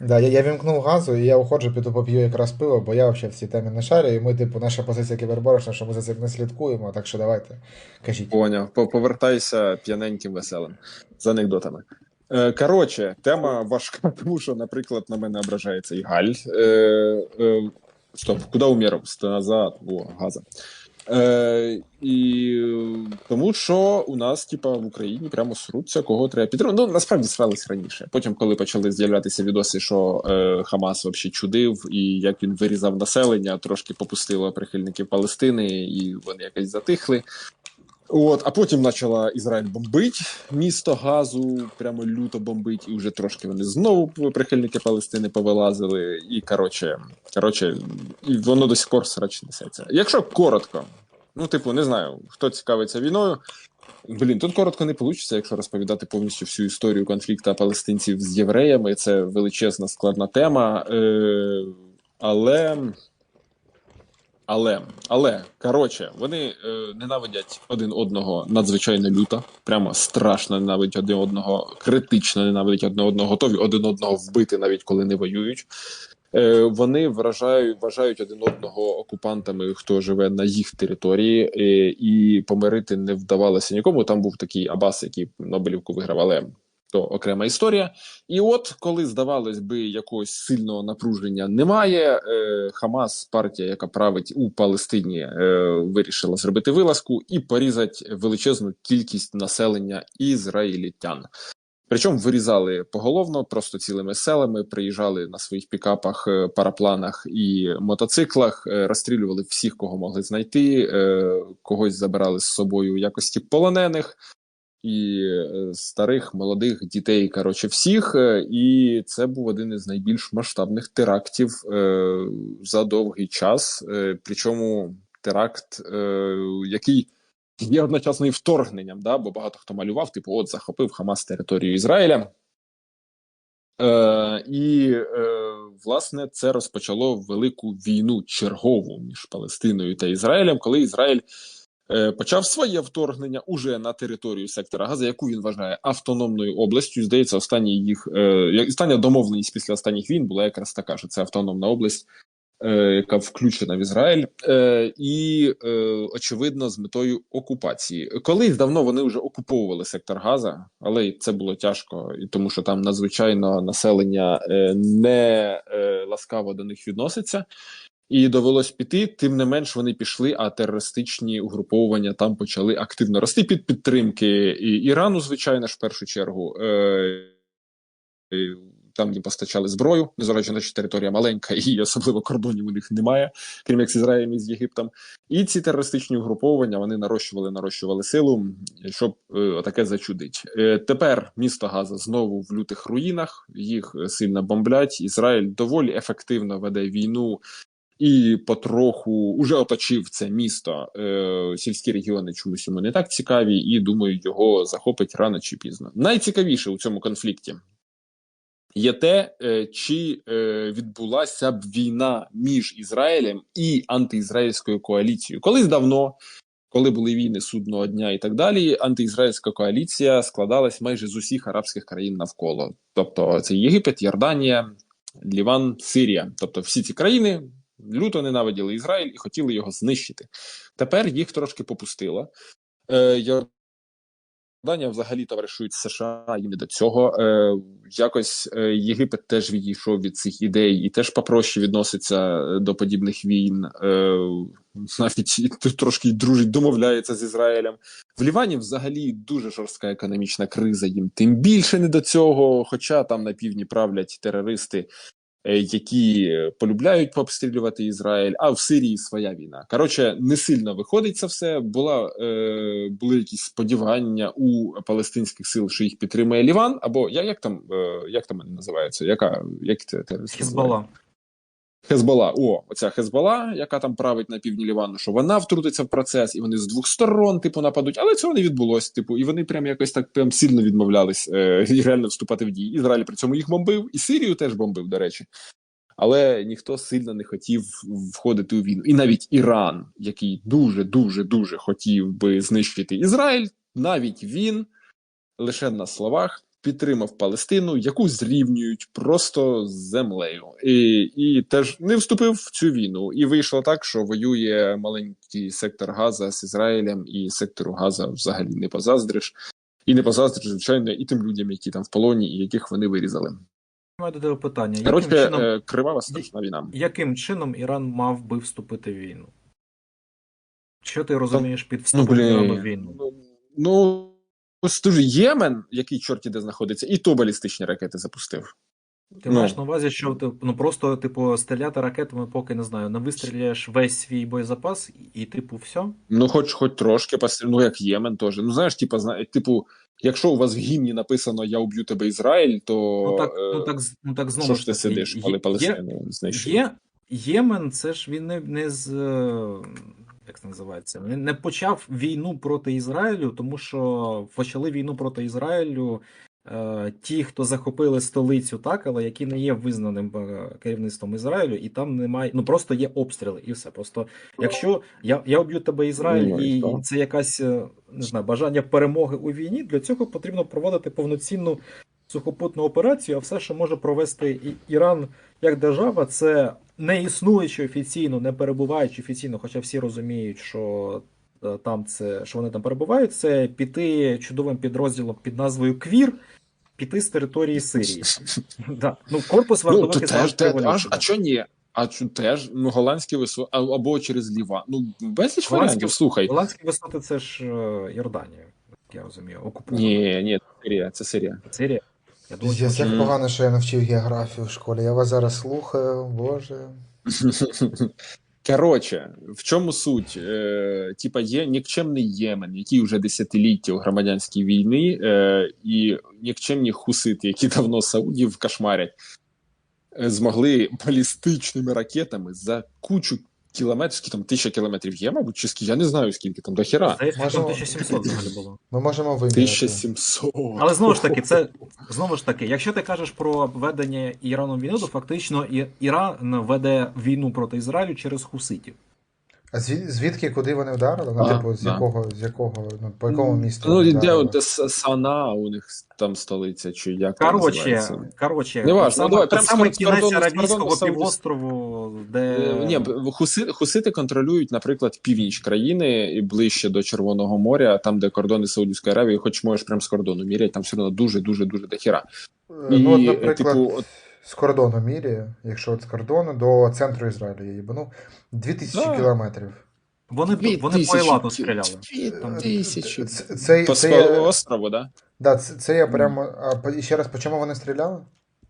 Да, я, я вімкнув газу, і я уходжу, піду поп'ю якраз пиво, бо я взагалі в цій темі не шарю, і ми, типу, наша позиція кіберборошна, що ми за цим не слідкуємо, так що давайте, кажіть. Поняв. Повертайся п'яненьким веселим з анекдотами. Е, Коротше, тема важка, тому що, наприклад, на мене ображається і Галь. Е, е, стоп, куди? Сто назад, о, газа. Е, і е, тому що у нас, типа, в Україні прямо сруться, кого треба підтримати. Ну, насправді срались раніше. Потім, коли почали з'являтися відоси, що е, Хамас взагалі чудив, і як він вирізав населення, трошки попустило прихильників Палестини, і вони якось затихли. От, а потім почала Ізраїль бомбить місто газу, прямо люто бомбить, і вже трошки вони знову прихильники Палестини повилазили. І коротше, коротше, і воно до сих пор срач несеться. Якщо коротко, ну, типу, не знаю, хто цікавиться війною. Блін, тут коротко не вийде, якщо розповідати повністю всю історію конфлікту палестинців з євреями. Це величезна складна тема. Е, але. Але, але коротше, вони е, ненавидять один одного надзвичайно люто, прямо страшно ненавидять один одного, критично ненавидять один одного, готові один одного вбити, навіть коли не воюють. Е, вони вражають, вважають один одного окупантами, хто живе на їх території, е, і помирити не вдавалося нікому. Там був такий Абас, який Нобелівку виграв, але то окрема історія. І от коли здавалось би, якогось сильного напруження немає, е, Хамас, партія, яка править у Палестині, е, вирішила зробити вилазку і порізати величезну кількість населення ізраїлітян. Причому вирізали поголовно, просто цілими селами, приїжджали на своїх пікапах, е, парапланах і мотоциклах, е, розстрілювали всіх, кого могли знайти, е, когось забирали з собою в якості полонених і е, старих, молодих дітей, коротше, всіх. Е, І це був один із найбільш масштабних терактів е, за довгий час. Причому теракт, який є одночасно і вторгненням, да? бо багато хто малював, типу, от захопив Хамас територію Ізраїля. Е, і е, власне це розпочало велику війну чергову між Палестиною та Ізраїлем, коли Ізраїль почав своє вторгнення уже на територію сектора Газа, яку він вважає автономною областю. Здається, останні їх е, остання домовленість після останніх війн була якраз така, що це автономна область. е, Яка включена в Ізраїль, е, і е, очевидно з метою окупації. Колись давно вони вже окуповували сектор Газа, але це було тяжко, і тому що там надзвичайно населення е, не е, ласкаво до них відноситься. І довелось піти. Тим не менш, вони пішли, а терористичні угруповування там почали активно рости під підтримки і Ірану, звичайно ж, в першу чергу. Е, там їм постачали зброю, незважаючи на територія маленька, і особливо кордонів у них немає, крім як з Ізраїлем і з Єгиптом. І ці терористичні угруповання вони нарощували, нарощували силу, щоб е, таке зачудить. Е, тепер місто Газа знову в лютих руїнах. Їх сильно бомблять. Ізраїль доволі ефективно веде війну. І потроху уже оточив це місто. Е, сільські регіони чомусь йому не так цікаві, і думаю, його захопить рано чи пізно. Найцікавіше у цьому конфлікті є те, е, чи е, відбулася б війна між Ізраїлем і антиізраїльською коаліцією. Колись давно, коли були війни судного дня і так далі, антиізраїльська коаліція складалась майже з усіх арабських країн навколо. Тобто це Єгипет, Йорданія, Ліван, Сирія. Тобто всі ці країни люто ненавиділи Ізраїль і хотіли його знищити. Тепер їх трошки попустило. Е, взагалі товаришують США їм не до цього. Е, якось е, Єгипет теж відійшов від цих ідей і теж попроще відноситься е, до подібних війн. Е, навіть трошки дружить, домовляється з Ізраїлем. В Лівані взагалі дуже жорстка економічна криза. Їм тим більше не до цього. Хоча там на півдні правлять терористи, які е, полюбляють пообстрілювати Ізраїль, а в Сирії своя війна. Коротше, не сильно виходить це все. Була е, були якісь сподівання у палестинських сил, що їх підтримає Ліван, або я як там е, як там називається? Яка як це терористи Хезбола, о, оця Хезбола, яка там править на півдні Лівану, що вона втрутиться в процес, і вони з двох сторон, типу, нападуть, але цього не відбулось. Типу, і вони прям якось так прям сильно відмовлялись е, і реально вступати в дії. Ізраїль при цьому їх бомбив, і Сирію теж бомбив, до речі. Але ніхто сильно не хотів входити у війну. І навіть Іран, який дуже дуже дуже хотів би знищити Ізраїль, навіть він лише на словах підтримав Палестину, яку зрівнюють просто з землею, і, і теж не вступив в цю війну. І вийшло так, що воює маленький сектор Газа з Ізраїлем, і сектору Газа взагалі не позаздриш. І не позаздриш, звичайно, і тим людям, які там в полоні, і яких вони вирізали. Маю до тебе питання. Яким Коротше, чином, е, кривава страшна війна. яким чином Іран мав би вступити в війну? Що ти розумієш під Ну, Ірану в війну? Ну, Ну, дуже Ємен, який чорті де знаходиться, і то балістичні ракети запустив. Ти ну. маєш на увазі, що ти ну просто, типу, стріляти ракетами, поки не знаю, не вистріляєш весь свій боєзапас, і, і типу, все? Ну, хоч, хоч трошки ну як Ємен теж. Ну, знаєш, типу, зна... типу, якщо у вас в гімні написано Я уб'ю тебе Ізраїль, то Ну так, е, ну так, з- ну так знову що ж ти сидиш, коли Палестину знищують? є, Ємен, це ж він не, не з. Як це називається? Не, не почав війну проти Ізраїлю, тому що почали війну проти Ізраїлю е, ті, хто захопили столицю, так, але які не є визнаним е, керівництвом Ізраїлю, і там немає. Ну просто є обстріли, і все. Просто якщо я, я об'ю тебе Ізраїль, і і, це якась е, не знаю, бажання перемоги у війні, для цього потрібно проводити повноцінну сухопутну операцію, а все, що може провести Іран як держава, це не існуючи офіційно, не перебуваючи офіційно, хоча всі розуміють, що е, там це що вони там перебувають, це піти чудовим підрозділом під назвою Квір, піти з території Сирії. Да. Ну, корпус Ну, то теж, те, аж, а чого ні? А чо теж, ну, голландські висо... а- або через Ліван. Ну, безліч варіантів, слухай. Голландські висоти це ж е, Йорданія, я розумію, окупована Ні, ні, це Сирія, це Сирія. Сирія. Я думаю, Піздець, як погано, що я навчив географію в школі. Я вас зараз слухаю, боже. Коротше, в чому суть? Е, типа є нікчемний Ємен, який вже десятиліття у громадянській війни, е, і нікчемні хусити, які давно Саудів кошмарять, е, змогли балістичними ракетами за кучу кілометрів, скільки там тисяча кілометрів є, мабуть, чи скільки, я не знаю, скільки там до хіра. Здається, там Можемо- 1700 взагалі було. Ми можемо виміряти. 1700. Але знову ж таки, це знову ж таки, якщо ти кажеш про ведення Іраном війни, то фактично І- Іран веде війну проти Ізраїлю через хуситів. А звідки, куди вони вдарили? Ну, А, типу, з да. якого, з якого, ну, по якому місту? Ну, де от Сана, у них там столиця, чи як називається? коротше, Не важно, ну, давай, прям саме кінець Аравійського півострову, де Е, Ні, хуси, хусити контролюють, наприклад, північ країни і ближче до Червоного моря, там, де кордони Саудівської Аравії, хоч можеш прям з кордону міряти, там все одно дуже, дуже, дуже дохіра. Е, І, ну, от, е, наприклад, типу, от- з кордону міряє, якщо от з кордону до центру Ізраїлю я їбану, 2000 Да. кілометрів. вони, Дві вони по Елату кіл- стріляли. Дві Там тисячі. Це, це, По це, я, острову, да? да, це, це я прямо. А, ще раз, по чому вони стріляли?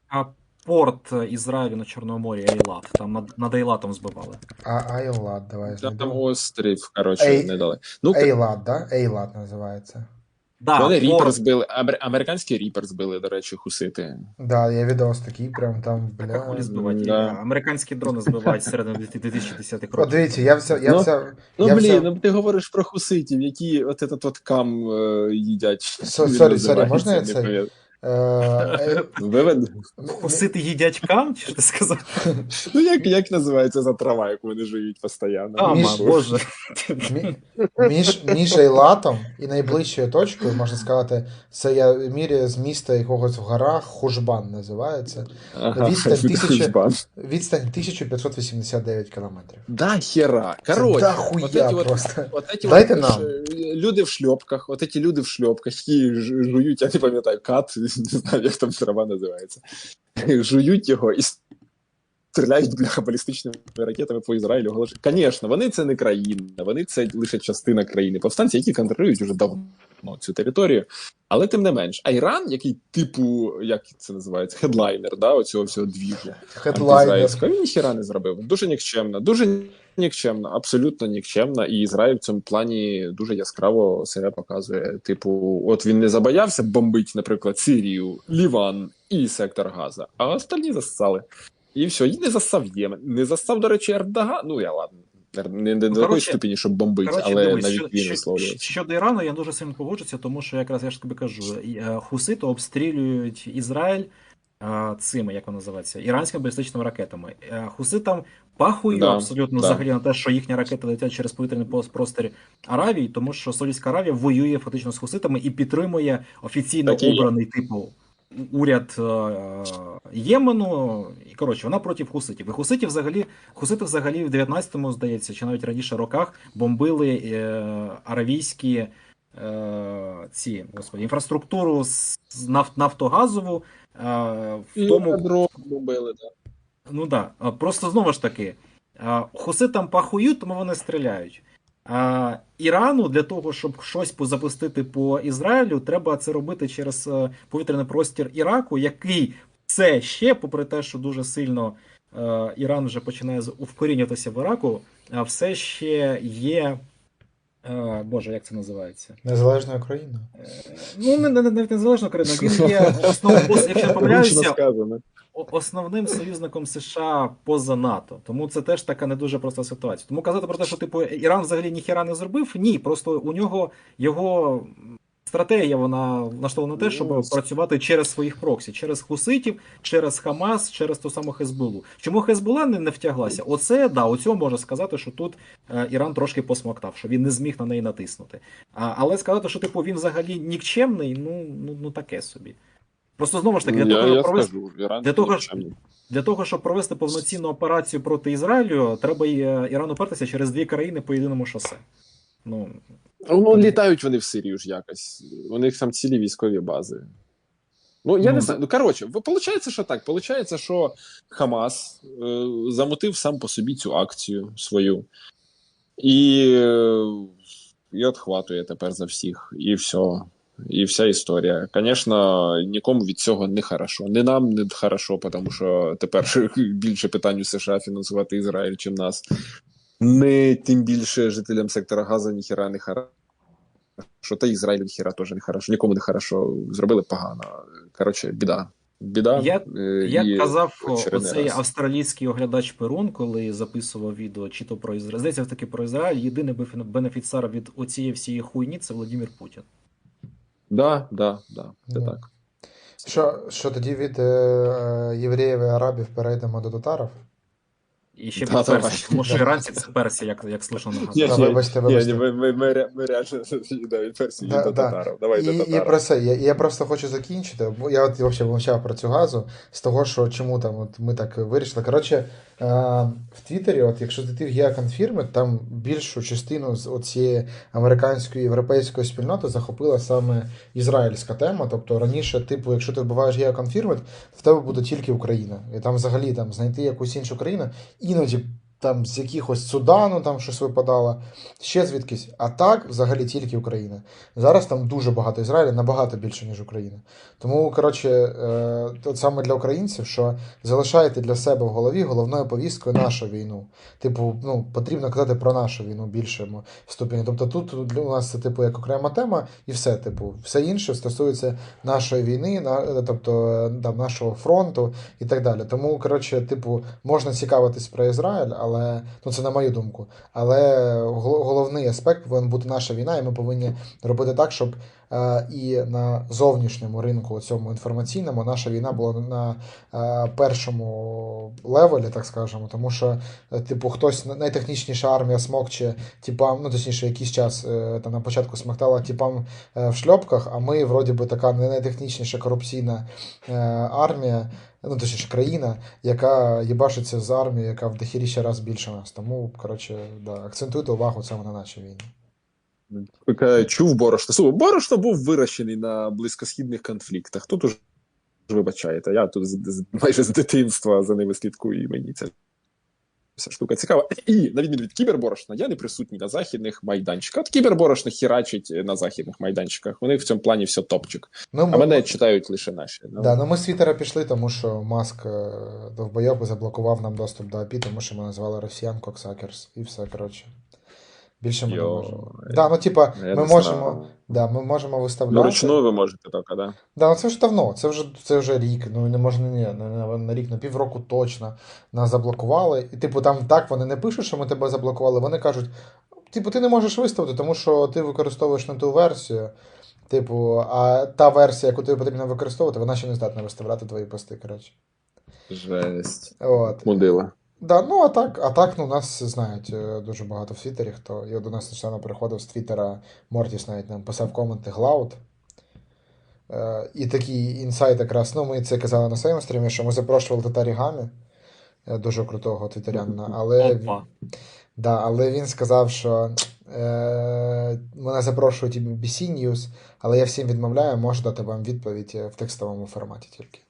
А порт Ізраїлю на Чорному морі Ейлат, там над, над Ейлатом збивали. А, Айлад, давай. Там, там острів, коротше, Ей- не дали. Ну, Ейлад, да? Ейлад називається. Да, вони Ріпер порт, збили, амер- американський Ріпер збили, до речі, хусити. Да, я відос такий, прям там, бля. хулі збивати. да. Американські дрони збивають середини 2010-х От років. дивіться, я все, я Ну, все, Ну, я блін, все... ну ти говориш про хуситів, які от этот от кам е, їдять. Со- сорі, сорі, можна я це? цей? пам'ятаю. е, е, Вивед... Хусити їдять кам, чи ж ти сказав? Ну, як, як називається за трава, яку вони живуть постійно? А, Між- ма, боже. Мі- Між, між Ейлатом і найближчою точкою, можна сказати, це я міряю з міста якогось в горах, Хужбан називається. Ага, відстань тисяча- Хужбан. Відстань 1589 кілометрів. Да хера. Короче, да хуя от эти вот- просто. От эти Дайте от, нам. ж, люди в шльопках, от эти люди в шльопках, які ж- жують, я не пам'ятаю, кат, не знаю, як там трава називається. Жують його і стріляють бляха балістичними ракетами по Ізраїлю. Звісно, вони це не країна, вони це лише частина країни. Повстанці, які контролюють уже давно цю територію. Але тим не менш, а Іран, який типу, як це називається, хедлайнер, да, оцього всього двіжу. Хедлайнер. Він ніхіра не зробив. Дуже нікчемна, дуже нікчемна, абсолютно нікчемна. І Ізраїль в цьому плані дуже яскраво себе показує. Типу, от він не забоявся бомбити, наприклад, Сирію, Ліван і сектор Газа, а остальні зассали. І все, і не зассав Ємен. Не зассав, до речі, Ердоган. Ну я ладно. Не, до такої Ну, ступені, щоб бомбити, Коротше, але дивись, навіть що- він що- щодо Ірану, я дуже сильно погоджуся, тому що якраз я ж тобі кажу, е, хусити обстрілюють Ізраїль е, цими, як вони називаються, іранськими балістичними ракетами. Е, Хуситам пахую Да, абсолютно да. взагалі на те, що їхні ракети летять через повітряний простір Аравії, тому що Саудівська Аравія воює фактично з хуситами і підтримує офіційно Так обраний типу уряд е, Ємену. І коротше, вона проти хуситів. І хуситів взагалі, хусити взагалі в 19-му, здається, чи навіть раніше роках бомбили е, аравійські е, ці господи, інфраструктуру з з нафт, нафтогазову. Е, в тому бомбили, да. Ну так, да. просто знову ж таки, хуситам пахують, тому вони стріляють. А Ірану для того, щоб щось запустити по Ізраїлю, треба це робити через е, повітряний простір Іраку, який все ще, попри те, що дуже сильно е, Іран вже починає вкорінюватися в Іраку, все ще є. е, Боже, як це називається? Незалежна Україна. Ну, не, не, навіть незалежно Україна. Він є основним, якщо не помиляюся, основним союзником США поза НАТО. Тому це теж така не дуже проста ситуація. Тому казати про те, що типу Іран взагалі ніхіра не зробив, ні, просто у нього його стратегія вона влаштована на те, щоб Ну, працювати через своїх проксі, через хуситів, через Хамас, через ту саму Хезболу. Чому Хезбола не, не втяглася? Оце да, у цьому можна сказати, що тут е, Іран трошки посмоктав, що він не зміг на неї натиснути. А, але сказати, що типу він взагалі нікчемний, ну, ну, ну таке собі. Просто знову ж таки, для я, того, я провести, скажу, для того, для того, щоб провести повноцінну операцію проти Ізраїлю, треба е, Ірану пертися через дві країни по єдиному шосе. Ну, Ну, літають вони в Сирію ж якось. У них там цілі військові бази. Ну, я Ну, не знаю. Ну, коротше, виходить, що так. Получається, що Хамас е, замутив сам по собі цю акцію свою. І, е, і отхватує тепер за всіх. І все. І вся історія. Звісно, нікому від цього не хорошо. Не нам не хорошо, тому що тепер більше питань у США фінансувати Ізраїль, чим нас. Не тим більше жителям сектора Газа ніхіра не хорошо. Та Ізраїлю ніхіра теж не хорошо. Нікому не хорошо. Зробили погано. Коротше, біда. Біда. Як- е, як казав оцей раз. австралійський оглядач Перун, коли записував відео чи то про Ізраїль, здається, таки про Ізраїль, єдиний бенефіціар від оцієї всієї хуйні це Владимир Путін. Да, да, да, це так. Що, що тоді від е, євреїв і арабів перейдемо до татарів? І ще Да, давай. Тому що іранці це Персія, як, як слышно. Да, вибачте, Ні, вибачте. ні, ми, ми, ми, ми реально да, від Персії Да, до да. татарів. Давай І, до і про це, я, я просто хочу закінчити. бо Я от взагалі мовчав про цю газу з того, що чому там от ми так вирішили. Коротше, е, в Твіттері, от якщо зайти в геоконфірми, там більшу частину з цієї американської європейської спільноти захопила саме ізраїльська тема. Тобто раніше, типу, якщо ти вбиваєш геоконфірми, в тебе буде тільки Україна. І там взагалі там знайти якусь іншу країну, İnacım Там з якихось Судану там щось випадало, ще звідкись. А так, взагалі, тільки Україна. Зараз там дуже багато Ізраїля, набагато більше, ніж Україна. Тому, коротше, е, саме для українців, що залишайте для себе в голові головною повісткою нашу війну. Типу, ну, потрібно казати про нашу війну більшому ступені. Тобто тут для нас це типу як окрема тема, і все, типу, все інше стосується нашої війни, на, тобто там, нашого фронту і так далі. Тому, коротше, типу, можна цікавитись про Ізраїль, але ну це на мою думку. Але головний аспект повинен бути наша війна, і ми повинні робити так, щоб е, і на зовнішньому ринку, цьому інформаційному, наша війна була на е, першому левелі, так скажемо, тому що, е, типу, хтось найтехнічніша армія смокче, типам, ну точніше, якийсь час там на початку смоктала типам в шльопках, а ми, вроді би, така не найтехнічніша корупційна армія. Ну, точніше, країна, яка їбашиться з армією, яка в дохіріще раз більше нас. Тому, коротше, да, акцентуйте увагу саме на нашій війні. Чув борошно. Слухай, борошно був вирощений на близькосхідних конфліктах. Тут уже вибачаєте, я тут майже з дитинства за ними слідкую, і мені це вся штука цікава. І на відміну від кіберборошна, я не присутній на західних майданчиках. От кіберборошна хірачить на західних майданчиках. Них в цьому плані все топчик. Ну, А ми- мене читають лише наші. Ну, Да, ну ми з Твіттера пішли, тому що Маск е, заблокував нам доступ до API, тому що ми назвали росіян Коксакерс. І все, коротше. Більше ми не Йо, можемо. Да, ну, типа, я ми можемо, знаю. да, ми можемо Ну, виставляти. ручну ви можете тільки, да? Да, ну це вже давно, це вже, це вже рік. Ну не можна ні, на, на, на рік, на півроку точно нас заблокували. І, типу, там так вони не пишуть, що ми тебе заблокували. Вони кажуть, типу, ти не можеш виставити, тому що ти використовуєш не ту версію. Типу, а та версія, яку тобі потрібно використовувати, вона ще не здатна виставляти твої пости, коротше. Жесть. От. Мудила. Да, ну а так, а так, ну нас знають е, дуже багато в Твіттері, хто і до нас нещодавно приходив з Твіттера Мортіс навіть нам писав коменти Глауд. Е, і такий інсайт якраз, ну ми це казали на своєму стрімі, що ми запрошували Татарі Гамі, е, дуже крутого твіттерянина, але, да, але він сказав, що е, мене запрошують BBC News, але я всім відмовляю, можу дати вам відповідь е, в текстовому форматі тільки.